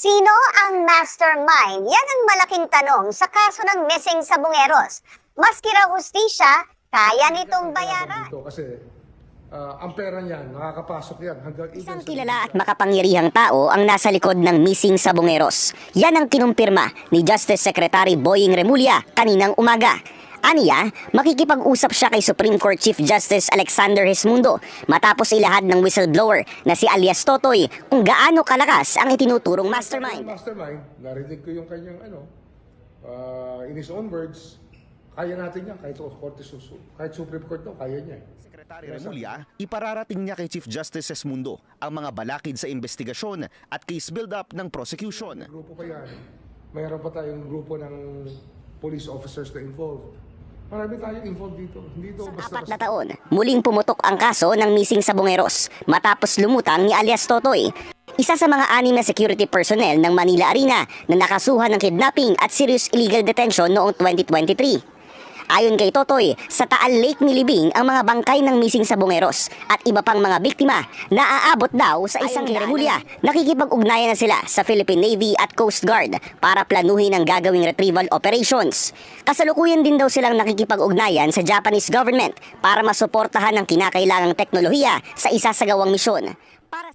Sino ang mastermind? Yan ang malaking tanong sa kaso ng missing sa Bungeros. Maski raw hustisya, kaya nitong bayaran. Dito kasi ah, ang pera niyan, nakakapasok yan hanggang Isang kilala at makapangyarihang tao ang nasa likod ng missing sa Bungeros. Yan ang kinumpirma ni Justice Secretary Boying Remulla kaninang umaga. Aniya, makikipag-usap siya kay Supreme Court Chief Justice Alexander Hismundo matapos ilahad ng whistleblower na si alias Totoy kung gaano kalakas ang itinuturong mastermind. Mastermind, narinig ko yung kanyang ano, ah, in his own words, kaya natin yan kahit Korte Susu, kahit Supreme Court to, kaya niya. eh. Secretary Remulla, ipararating niya kay Chief Justice Esmundo ang mga balakid sa investigasyon at case build-up ng prosecution. Grupo pa yan. Mayroon pa tayong grupo ng police officers na involved. Marami tayong involved dito. Hindi ito basta Apat na taon, muling pumutok ang kaso ng missing sa Bungeros matapos lumutang ni alias Totoy. Isa sa mga anim na security personnel ng Manila Arena na nakasuhan ng kidnapping at serious illegal detention noong 2023. Ayon kay Totoy, sa Taal Lake Milibing ang mga bangkay ng missing sa Bungeros at iba pang mga biktima na aabot daw sa isang Remulya. Nakikipag-ugnayan na sila sa Philippine Navy at Coast Guard para planuhin ang gagawing retrieval operations. Kasalukuyan din daw silang nakikipag-ugnayan sa Japanese government para masuportahan ang kinakailangang teknolohiya sa isa sa gawang misyon. Para